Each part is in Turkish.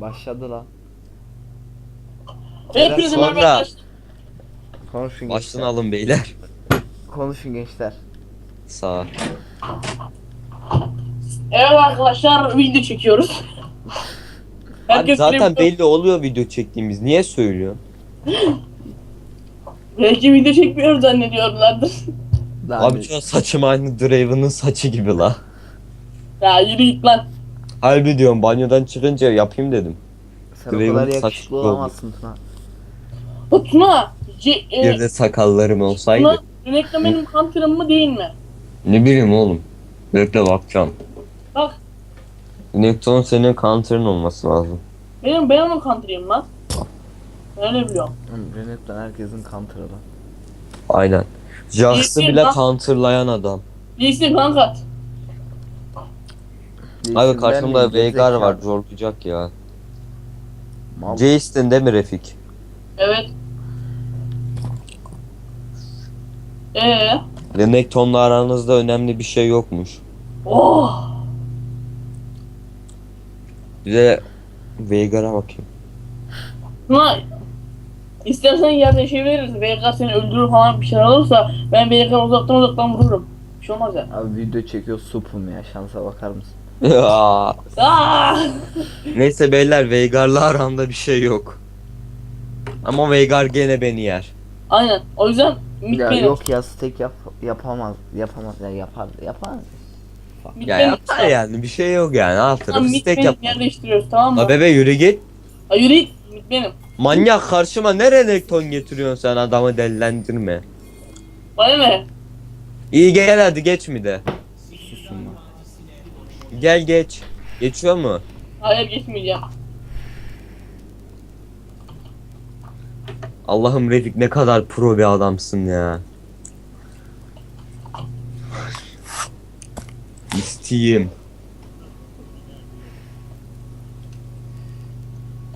Başladı lan. Hepinize merhaba sonra-. Konuşun Baştan gençler. alın beyler. Konuşun gençler. Sağ. Evet arkadaşlar video çekiyoruz. Abi Herkes zaten belli oluyor video çektiğimiz. Niye söylüyor? Belki video çekmiyoruz zannediyorlardır. Lan Abi şu an saçım aynı Draven'ın saçı gibi la. ya yürü git lan. Harbi diyorum banyodan çıkınca yapayım dedim. sen o Draven kadar saçlı yakışıklı oldu. olamazsın Tuna. Bu Tuna. C e, Bir de sakallarım olsaydı. Tuna Renekli benim counter'ım mı değil mi? Ne bileyim oğlum. Bekle bakacağım. Bak Nekton senin counter'ın olması lazım. benim ben onun counter'ıyım lan. Ben öyle biliyorum. Oğlum, Renekton herkesin counter'ı lan. Aynen. Jax'ı bile lan. counterlayan adam. Değilsin kanka. Abi karşımda Veigar var zorlayacak ya. Mal. Jace'tin değil mi Refik? Evet. Ee, Renekton'la aranızda önemli bir şey yokmuş. oh. Bir de Veigar'a bakayım. Tuna istersen yerde şey veririz. Veigar seni öldürür falan bir şey olursa ben Veigar'ı uzaktan uzaktan vururum. Bir şey olmaz ya. Abi video çekiyor supum ya şansa bakar mısın? Aa! Neyse beyler Veigar'la aramda bir şey yok. Ama Veigar gene beni yer. Aynen. O yüzden mid Ya yok ya steak yap yapamaz yapamaz ya yapar yapar. Mid Ya yapar yani bir şey yok yani alt Tamam tarafı mid steak benim. yap. Yer değiştiriyoruz tamam mı? La bebe yürü git. Ha, yürü git. Mid benim. Manyak karşıma ne Renekton getiriyorsun sen adamı delilendirme. Bana ne? İyi gel hadi geç mi de. Gel geç. Geçiyor mu? Hayır geçmeyeceğim. Allah'ım Refik ne kadar pro bir adamsın ya. İsteyeyim.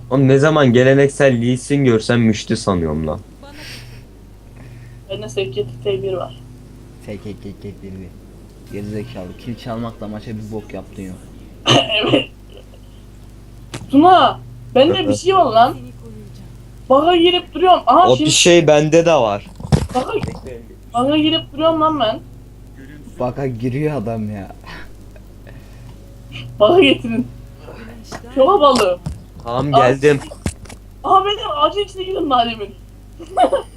Oğlum ne zaman geleneksel Lee Sin görsem müştü sanıyorum lan. Bende sevkiyeti T1 var. Tek tek tek. Gerizekalı. Kill çalmakla maça bir bok yaptın yok. Tuna. Bende bir şey var lan. Baka girip duruyorum. Aha O şimdi bir şey bende de var. baka, baka girip duruyorum lan ben. Baka giriyor adam ya. Baka getirin. Çok havalı. Tamam geldim. Aha ben ağacın içine girdim daha demin.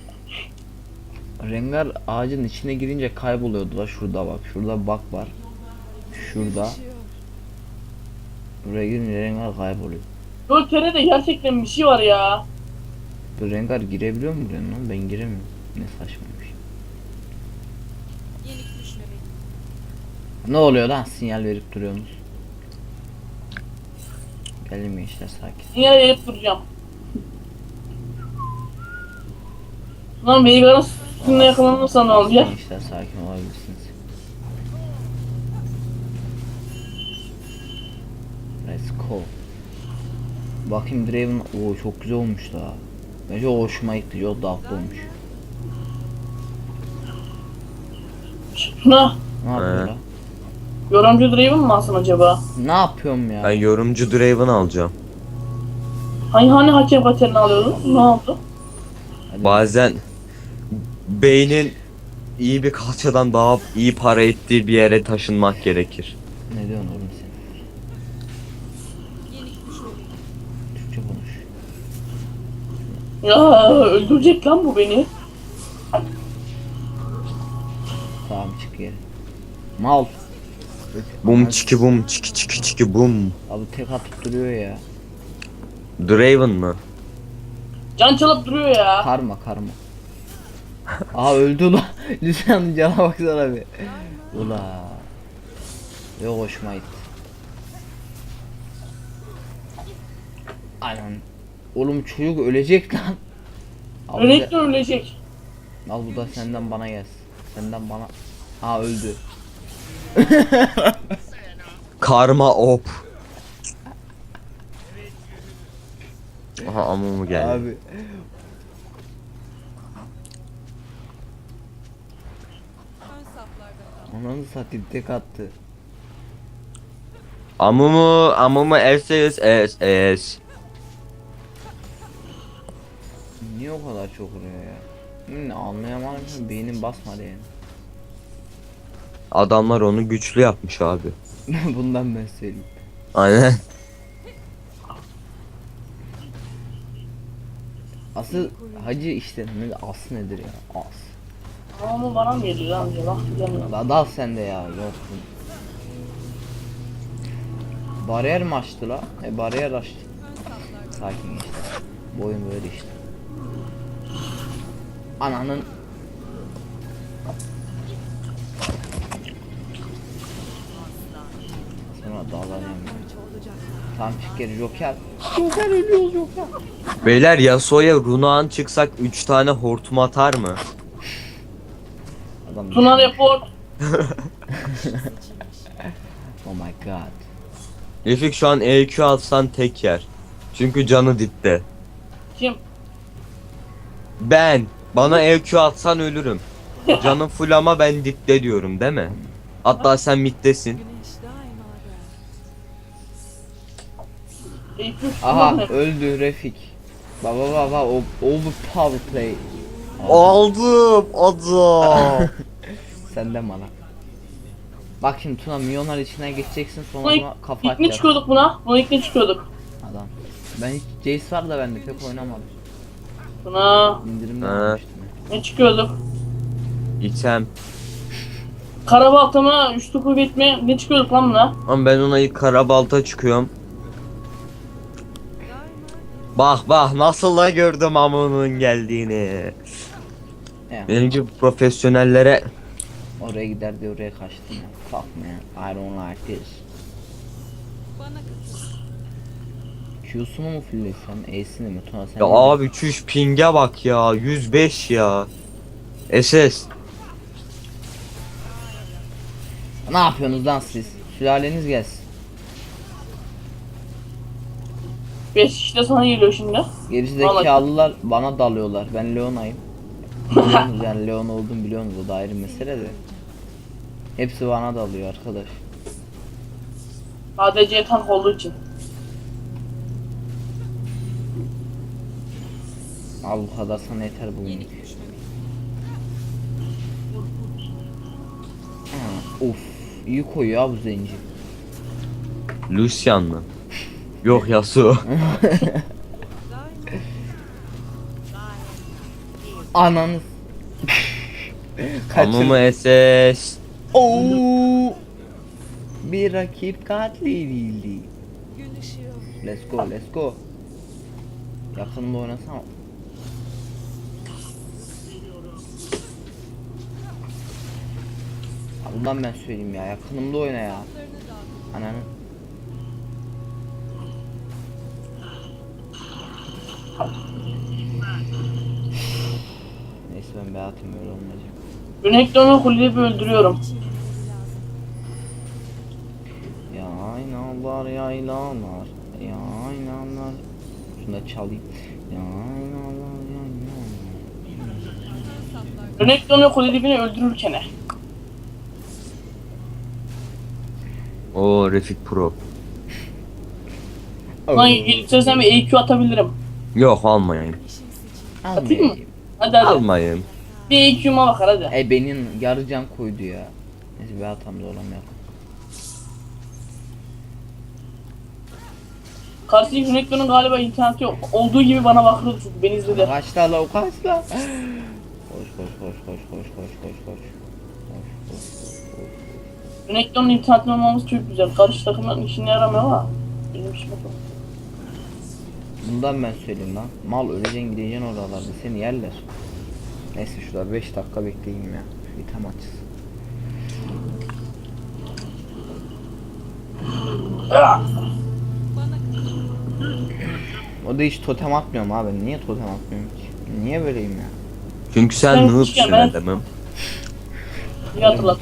Rengar ağacın içine girince kayboluyordu la şurada bak. Şurada bak var. Şurada. Buraya girince Rengar kayboluyor. Böyle TR'de gerçekten bir şey var ya. Bu Rengar girebiliyor mu buraya lan? Ben giremiyorum. Ne saçmaymış. Ne oluyor lan? Sinyal verip duruyorsunuz. Gelin gençler sakin. Sinyal verip duracağım. Lan Veigar'ın üstüne yakalanırsa ne olacak? Gençler sakin olabilirsiniz. Let's go. Bakayım Draven o çok güzel olmuş da. Bence hoşuma gitti. Çok da haklı olmuş. Ne yapıyor Ee. la? Yorumcu Draven mı alsın acaba? Ne yapıyorum ya? Ben yorumcu Draven alacağım. Hani hani hakem paterini alıyordun? Ne oldu? Hadi. Bazen beynin iyi bir kalçadan daha iyi para ettiği bir yere taşınmak gerekir. Ne diyorsun oğlum sen? Türkçe konuş. Ya öldürecek lan bu beni. Tamam çık geri. Mal. Bum çiki bum çiki çiki çiki bum. Abi tek atıp duruyor ya. Draven mı? Can çalıp duruyor ya. Karma karma. Aa öldü lan. Lütfen cana baksana bir. Ula. Yok hoşuma gitti. Aynen. Oğlum çocuk ölecek lan. Al, Ölecek de ölecek. al bu da senden bana gelsin. Senden bana. Ha öldü. Karma op. Aha amumu geldi. Abi. Ananı satayım tek attı. Amumu, amumu evseyiz, es, es. Niye o kadar çok vuruyor ya? Hmm, anlayamadım ki beynim basmadı yani. Adamlar onu güçlü yapmış abi. Bundan ben söyleyeyim. Aynen. Asıl hacı işte ne asıl nedir ya? As. Ama bana mı geliyor lan diye bak gelmiyor. La dal sen de ya yoksun. Bariyer mi açtı la? E bariyer açtı. Sakin işte. Bu oyun böyle işte. Ananın Sonra dalanıyorum. Tam çık geri Joker. Joker ölüyor Joker. Beyler Yasuo'ya Runaan çıksak 3 tane hortum atar mı? Adam Tuna report. Oh my god. Refik şu an EQ atsan tek yer. Çünkü canı dipte. Kim? Ben bana EQ atsan ölürüm. Canım full ama ben dipte diyorum değil mi? Hatta sen middesin. Eyüp Aha öldü Refik. Baba baba o overpower play. Aldım adam. Senden bana. Bak şimdi Tuna milyonlar içine geçeceksin sonra Buna kafa ilk ne çıkıyorduk buna? Buna ilk ne çıkıyorduk? Adam. Ben hiç Jace var da bende pek oynamadım. Buna İndirimde Ha. almıştım. ne çıkıyorduk? İtem. Karabalta mı? Üçlü kuvvet mi? Ne çıkıyorduk lan buna? Ama ben ona ilk karabalta çıkıyorum. Bak bak nasıl da gördüm amının geldiğini. Ya, Benim gibi profesyonellere oraya gider diye oraya kaçtım. Fuck man, I don't like this. Q'sunu mu fullesem, E'sini mi Tuna sen ya abi çüş pinge bak ya 105 ya. SS. Ne yapıyorsunuz lan siz? Sülaleniz gelsin. 5 işte sana geliyor şimdi. Gerisi Vallahi- zekalılar bana dalıyorlar. Ben Leona'yım. Biliyorsunuz yani Leon oldum biliyorsunuz o da ayrı mesele de. Hepsi bana dalıyor arkadaş. ADC tank olduğu için. Al bu kadar sana yeter bugün. Of iyi koyuyor ya bu zenci. Lucian mı? Yok Yasuo. Ananı. Ama Kaçır. mı SS? Oo. Bir rakip katledildi. Let's go, let's go. Yakında oynasam. Bundan ben söyleyeyim ya. Yakınımda oyna ya. Ananı. Ben bir atayım öyle olmayacak. Renekton'u kulübü öldürüyorum. Yaylalar yaylalar yaylalar Şunu da çalayım Yaylalar yaylalar Renekton'u kulübünü öldürürken. Oo Refik Pro. Lan istersen bir EQ atabilirim. Yok almayayım. Atayım mı? Hadi hadi. Almayayım. Bir EQ'ma bakar hadi. E benim yarı can koydu ya Neyse bir atam da olamıyor Karşıdaki Renekton'un galiba interneti yok. Olduğu gibi bana bakıyordu çünkü beni izledi. Kaçla la o kaçla Koş koş koş koş koş koş koş koş Koş koş koş koş Renekton'un internetinin olmaması çok güzel. Karşı takımların işine yaramıyor ama. Benim işime çok. Bundan ben söyleyeyim lan Mal öleceksin gideceksin oralarda seni yerler Neyse şurada 5 dakika bekleyeyim ya Bir tam açız O da hiç totem atmıyorum abi. Niye totem atmıyorum ki? Niye böyleyim ya? Çünkü sen noobsun adamım. İyi hatırlat.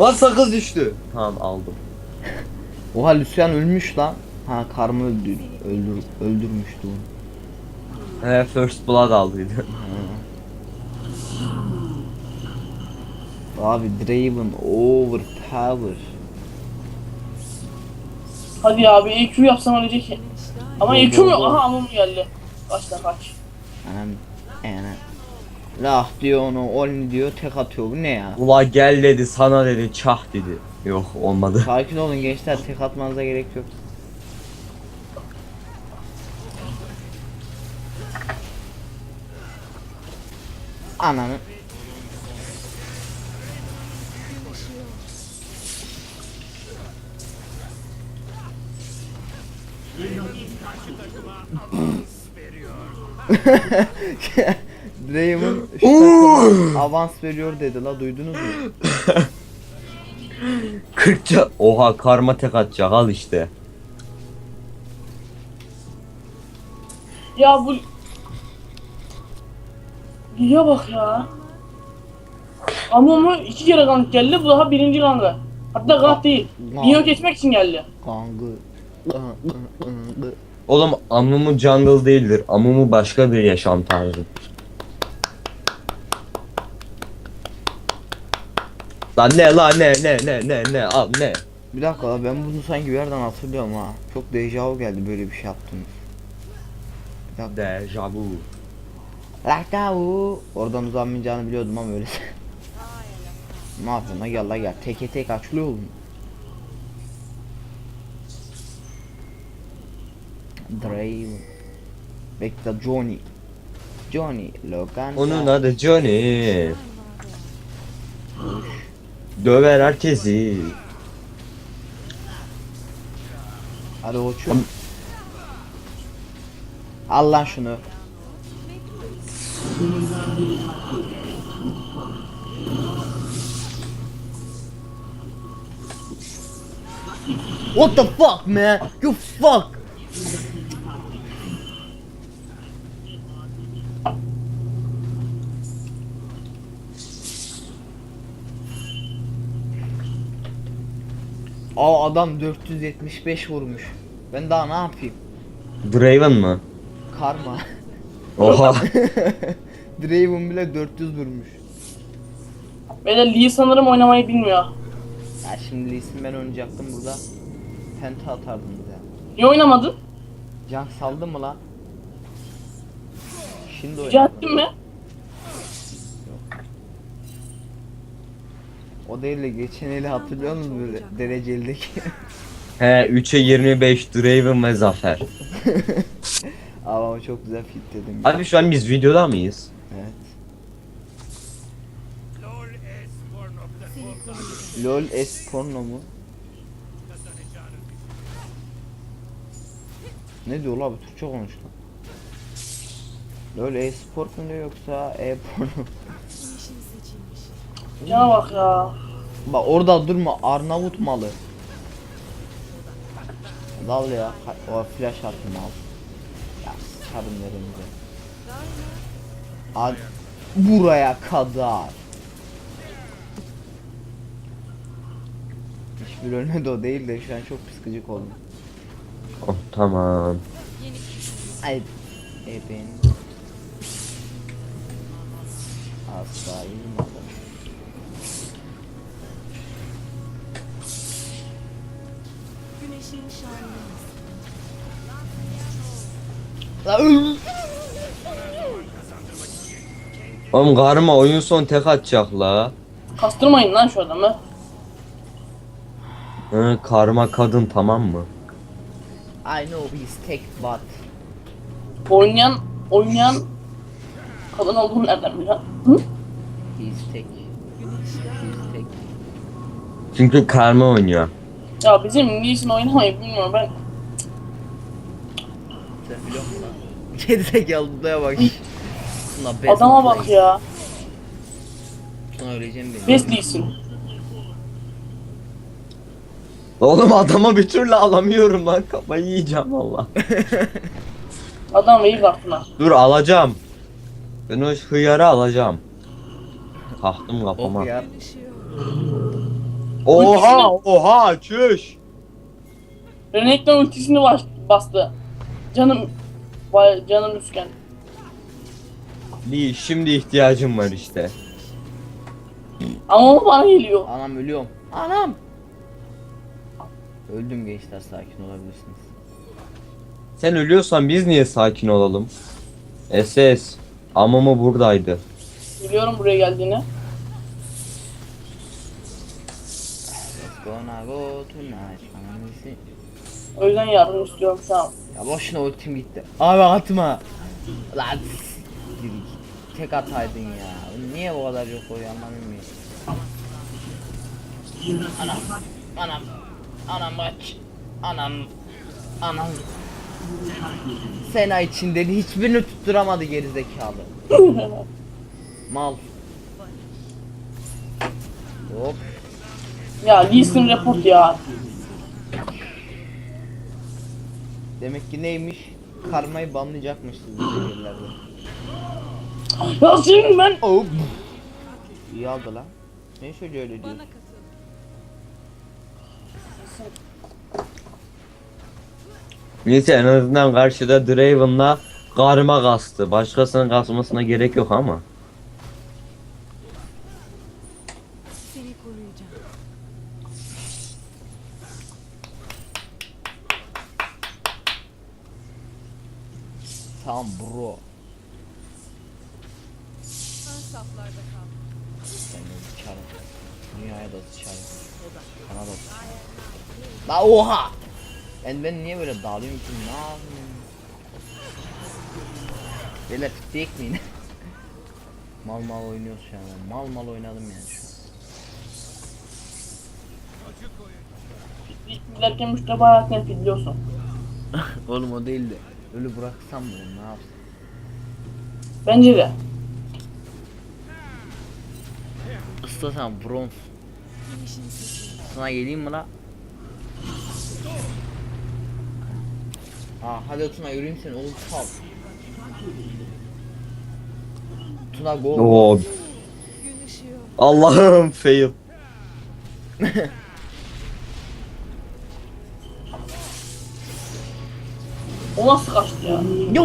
Lan sakız düştü. Tamam aldım. Oha Lucian ölmüş lan. Ha karmı öldür, öldür, öldürmüştü onu. He first blood aldıydı. Abi Draven overpower. Hadi abi EQ yapsam ölecek. Ama EQ mu? Aha amım geldi. Kaçta kaç. Anam Yani. Lah diyor onu, Olni diyor, tek atıyor. Bu ne ya? Ula gel dedi sana dedi çah dedi. Yok olmadı. Sakin olun gençler, tek atmanıza gerek yok. Ananı. Draven şu takıma avans veriyor dedi la duydunuz mu? 40 ca- Oha karma tek atacak al işte. Ya bu... Liye bak ya. Ama mu iki kere gank geldi. Bu daha birinci gankı. Hatta gank değil. Minyon geçmek için geldi. Kangı. Oğlum Amumu jungle değildir. Amumu başka bir yaşam tarzı. Lan ne lan ne ne ne ne ne al ne. Bir dakika la ben bunu sanki bir yerden hatırlıyorum ha. Çok dejavu geldi böyle bir şey yaptınız. Bir dakika. Deja vu. Raktavu. Oradan uzanmayacağını biliyordum ama öyle. ne yapıyorsun gel la gel. Teke tek açılıyor oğlum. Draven. Bekle Johnny. Johnny Logan. Onun adı Johnny. Döver herkesi. Hadi koçum. Al lan şunu. What the fuck man? You fuck. Aa adam 475 vurmuş. Ben daha ne yapayım? Draven mı? Karma. Oha. Draven bile 400 vurmuş. Böyle Lee sanırım oynamayı bilmiyor. Ya şimdi Lee Sin ben oynayacaktım burada. Penta atardınız ya. Niye oynamadın? Can saldı mı lan? Şimdi oynadım. ettin mi? O değil de geçen eli hatırlıyor musunuz böyle derecelideki? He 3'e 25 Draven ve Zafer. Ama çok güzel fit dedim. ya. Abi şu an biz videoda mıyız? Evet. LOL es porno mu? Ne diyor la bu Türkçe konuş lan. LOL e-sport mu diyor yoksa e-porno? Cana bak ya. Bak orada durma Arnavut malı. Dal ya. O flash attım al. Ya sarın yerimize. Ad buraya kadar. Hiçbir ölmedi o değil de şu an çok psikolojik oldum. Tamam. Ay ben asla yılmadım. Güneşin öl- Oğlum karma oyun son tek atacak la. Kastırmayın lan şu adamı. Hı, karma kadın tamam mı? I know he's tech but Oynayan, oynayan kadın olduğunu nereden biliyor? Hı? he's tech. He's tech. Çünkü karma oynuyor. Ya bizim İngilizce oynamayı bilmiyorum ben. Sen biliyor musun lan? Geri zekalı buraya bak. Adama bak ya. Şuna öleceğim beni. Best değilsin. Oğlum adama bir türlü alamıyorum lan kafayı yiyeceğim valla. Adam iyi kartına. Dur alacağım. Ben o hıyarı alacağım. Tahtım kafama. Oh ya. Oha oha çüş. Renekton ultisini bas, bastı. Canım vay canım üsken. Lee şimdi ihtiyacım var işte. Ama o bana geliyor. Anam ölüyorum. Anam. Öldüm gençler sakin olabilirsiniz. Sen ölüyorsan biz niye sakin olalım? SS. Amamı buradaydı. Biliyorum buraya geldiğini. Let's gonna go tonight. Ananı O yüzden yardım istiyorum şu an. Ya boşuna ultim gitti. Abi atma. Lan. Tek ataydın ya. Niye bu kadar yok o anlamıyorum. Anam. Anam. Anam kaç. Anam. Anam. Sena içinden hiçbirini tutturamadı gerizekalı. Mal. Hop. Ya Sin report ya. Demek ki neymiş? Karmayı banlayacakmışız bu yerlerde. Ya senin ben Oh. İyi aldı lan. Ne söylüyor öyle diyor? Neyse en azından karşıda Draven'la karma kastı. Başkasının kasmasına gerek yok ama. Niye böyle dalıyorum ki? Ne yapayım? Beyler fittik mi yine? mal mal oynuyoruz şu an. Mal mal oynadım yani şu an. giderken müşteri hayatını biliyorsun. Oğlum o değil de ölü bıraksam mı ne yapsam? Bence de. Islasam bronz. Sana geleyim mi la? Aa hadi Tuna yürüyeyim seni oğlum sal. Tuna go. Oo. Allah'ım fail. O nasıl kaçtı ya? Yo.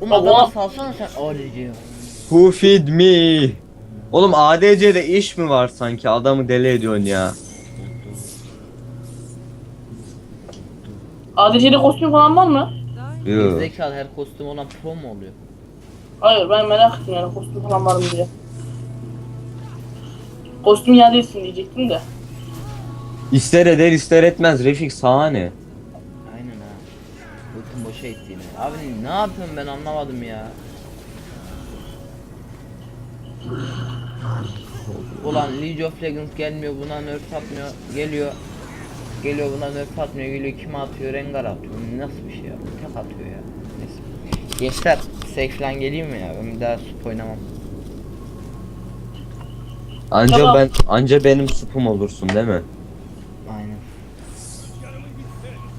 Oğlum Allah. adama salsana sen ADC. Who feed me? Oğlum ADC'de iş mi var sanki? Adamı deli ediyorsun ya. ADC'de kostüm falan var mı? Yoo. Zekalı her kostüm olan pro mu oluyor? Hayır ben merak ettim yani kostüm falan var mı diye. Kostüm iade etsin diyecektim de. İster eder ister etmez Refik sahne. Aynen ha. Ultim boşa etti yine. Abi ne yapıyorum ben anlamadım ya. Ulan League of Legends gelmiyor buna nerf atmıyor geliyor Geliyor buna nerf atmıyor geliyor kime atıyor Rengar atıyor nasıl bir şey ya tek atıyor ya Neyse. Gençler safe falan geleyim mi ya ben bir daha sup oynamam Anca Tamam. ben anca benim supum olursun değil mi? Aynen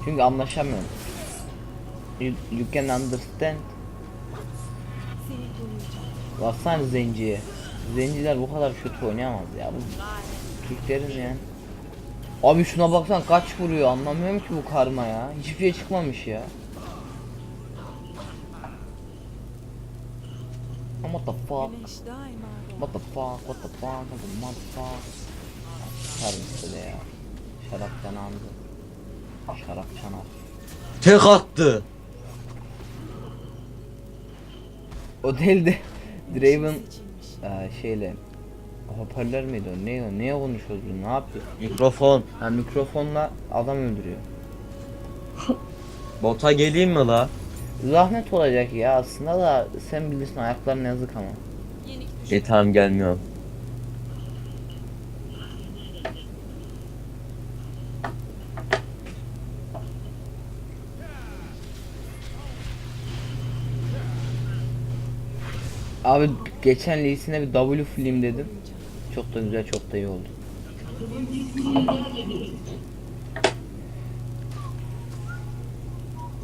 Çünkü anlaşamıyorum You, you can understand. Baksana zenciye. Zenciler bu kadar kötü oynayamaz ya. Bu Türklerin yani. Abi şuna baksan kaç vuruyor anlamıyorum ki bu karma ya. Hiçbir şey çıkmamış ya. What the fuck? What the fuck? What the fuck? What the motherfuck? Çıkarım size ya. Şarap canandı. Şarap çanar. Tek attı. O değil de Draven eee, şeyle hoparlör müydü o? Ne o? Neye konuşuyoruz biz? Ne yapıyor? Mikrofon. Ha mikrofonla adam öldürüyor. Bota geleyim mi la? Zahmet olacak ya aslında da sen bilirsin ayakların yazık ama. E tamam gelmiyorum. Abi geçen Lee'sine bir W film dedim. Çok da güzel çok da iyi oldu.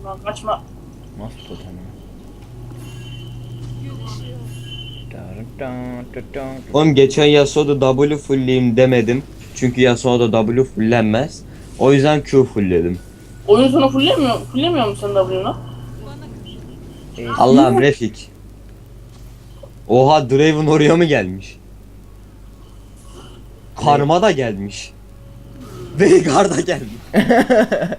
Lan kaçma. Nasıl totem dun. Oğlum geçen Yasuo'da W fullleyim demedim. Çünkü Yasuo'da W fullenmez. O yüzden Q fullledim. Oyun sonu fullemiyor, fullemiyor musun W'nu? Ee, Allah'ım Refik. Oha Draven oraya mı gelmiş? Karma da gelmiş. Veigar da gelmiş.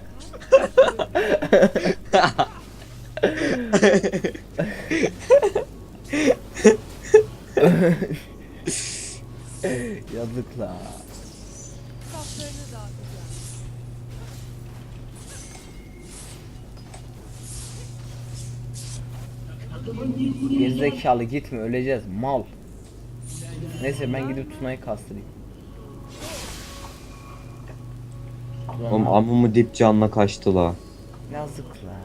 Yazık la. Saflarını dağıtacağım. Gerizekalı gitme öleceğiz mal. Neyse ben gidip Tuna'yı kastırayım. Ulan Oğlum amımı dip canla kaçtı la. Yazık la.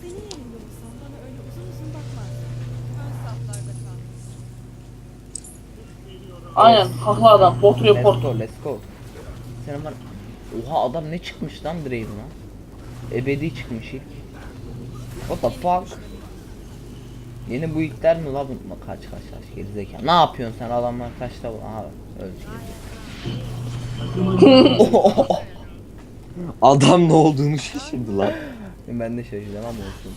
Senin yerinde olsam bana öyle uzun uzun bakmazdın. Ön saflarda kal. Aynen haklı adam. Bot Let's report. go let's go. Senin var. Oha adam ne çıkmış lan Draven'a? Ebedi çıkmış ilk. What the fuck? Yeni bu ilkler mi la bu? Kaç kaç kaç gerizekalı. Ne yapıyorsun sen adamlar kaçta bu? Aha öldü. Adam ne olduğunu şaşırdı lan. ben de şaşırdım ama olsun.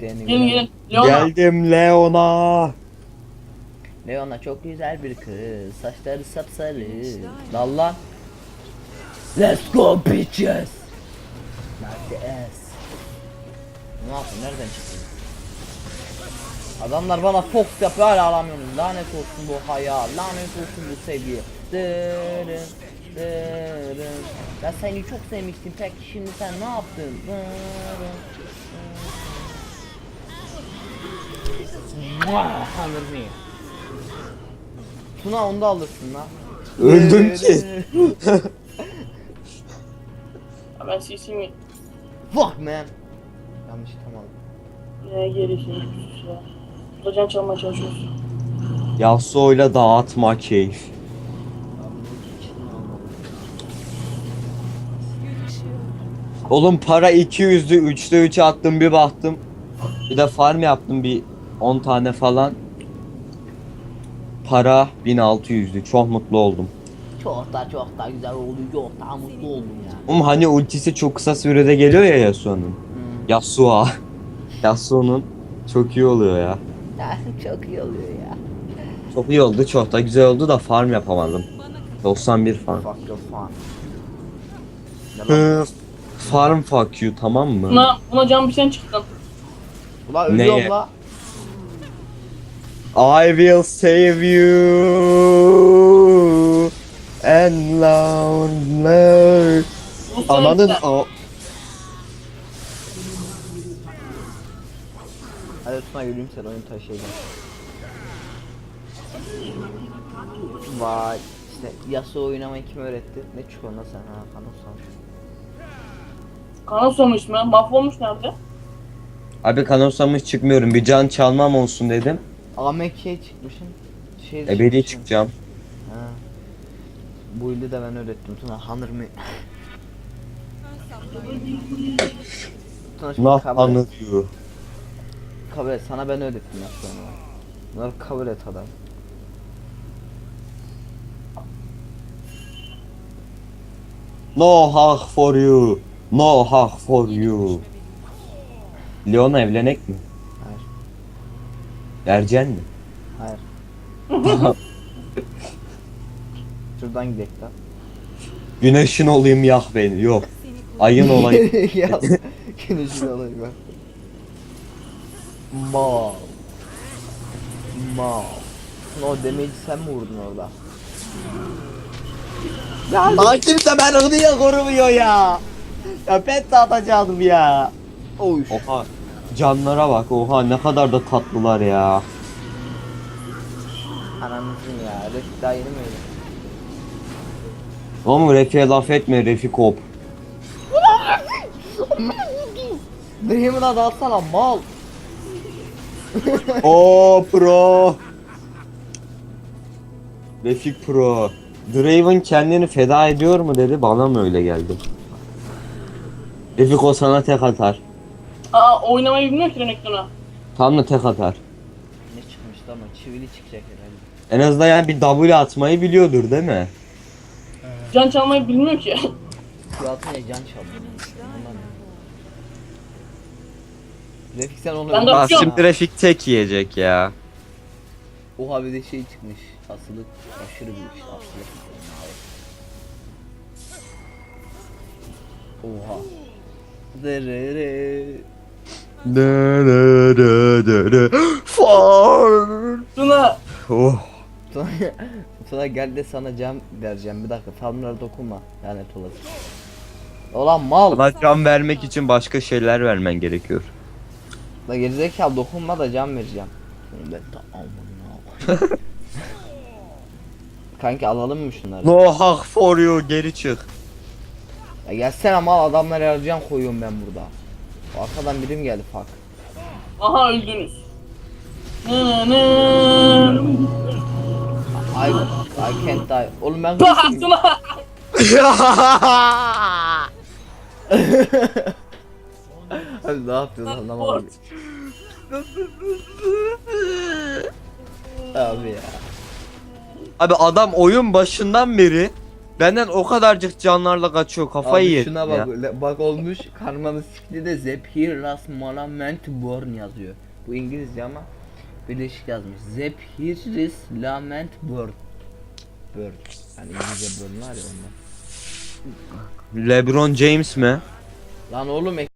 Leona. Geldim Leona. Leona çok güzel bir kız. Saçları sapsarı. Dalla. Let's go bitches. The ass. Ne yaptın? Nereden çıktın? Adamlar bana Fox yapıyor hala alamıyorum. Lanet olsun bu haya. Lanet olsun bu sevgi. Dırın, dırın. Ya seni çok sevmiştim. Peki şimdi sen ne yaptın? Tanrım iyi. Tuna onu da alırsın lan. Öldüm ki. Ha, Ben CC'mi Fuck man. Yanlış tam aldım. ne gerisini ya. Burada can çalmaya çalışıyoruz. Yasuo'yla dağıtma keyif. Oğlum para 200'dü 3'te 3 attım bir baktım. Bir de farm yaptım bir 10 tane falan. Para 1600'dü çok mutlu oldum. Çok da çok da güzel oldu. Çok da mutlu oldum ya. Oğlum hani ultisi çok kısa sürede geliyor ya Yasuo'nun. Yasuo. Yasuo'nun çok iyi oluyor ya. çok iyi oluyor ya. Çok iyi oldu çok da güzel oldu da farm yapamadım. Bana kal. 91 farm. Fuck your. Ne lan? Hı, farm fuck you tamam mı? Buna, buna can bir sen çıktın. Ulan ölüyorum Neye? la. I will save you and sen Ananın işte. Yürüyeyim sen oyun taşıyacağım. Vay. İşte Yasuo oynamayı kim öğretti? Ne lan sen? Ha kanıtsamış. Kana somuş mu? Mahvolmuş nerede? Abi kanosamış çıkmıyorum bir can çalmam olsun dedim. AMK'ye çıkmışsın. Şey Ebedi çıkmışsın. çıkacağım. Ha. Bu ilde de ben öğrettim. Tuna hanır mı? Tuna şimdi Nah kabul et. anlatıyor. Kabul et. Sana ben öğrettim Yasuo'nu. Bunları kabul et adam. No hug for you. No hug for you. Leona evlenek mi? Hayır. Ercen mi? Hayır. Şuradan gidelim lan. Güneşin olayım yak beni. Yok. Ayın olayım. ya güneşin alayım ben. Mal. Mal. O demeyi sen mi vurdun orada? ya lan kimse beni niye korumuyor ya? Ya pet de atacaktım ya. Oy. Oha. Canlara bak oha ne kadar da tatlılar ya. Ananızın ya. Refik daha yeni mi öyle? Oğlum Refik'e laf etme Refik hop. Dream'in adı alsana mal. O pro. Refik pro. Draven kendini feda ediyor mu dedi bana mı öyle geldi? Refik o sana tek atar. Aa oynamayı bilmiyor ki Renekton'a. Tam da tek atar. Ne çıkmıştı ama çivili çıkacak herhalde. En azından yani bir W atmayı biliyordur değil mi? Can çalmayı bilmiyor ki. Suratına can çaldı. Refik sen onu Ben de atıyorum. ya. şimdi Refik tek yiyecek ya. Oha bir de şey çıkmış. Asılık aşırı büyük işte asılık. Oha. Dırırı. Dö, dö, dö, dö. Far. Tuna Oh. Sonra gel de sana cam vereceğim. Bir dakika farmlara dokunma. Lanet olası. Ulan mal. Bana can vermek için başka şeyler vermen gerekiyor. La gerizekalı dokunma da cam vereceğim. Ben de amına. Kanki alalım mı şunları? No hak for you geri çık. Ya gelsene mal adamları yarayacağım koyuyorum ben burada. Arkadan birim geldi fuck. aha öldünüz. I, I can't die. Oğlum ben Tuna. Abi ne yapıyorsun anlamadım. Abi ya. Abi adam oyun başından beri benden o kadarcık canlarla kaçıyor kafayı Abi yedi şuna ya. bak le- bak olmuş karmanın sikli de Zephyros Monument Born yazıyor. Bu İngilizce ama birleşik yazmış. Zephyros Lament Born. Born. Yani İngilizce Born var ya ondan. LeBron James mi? Lan oğlum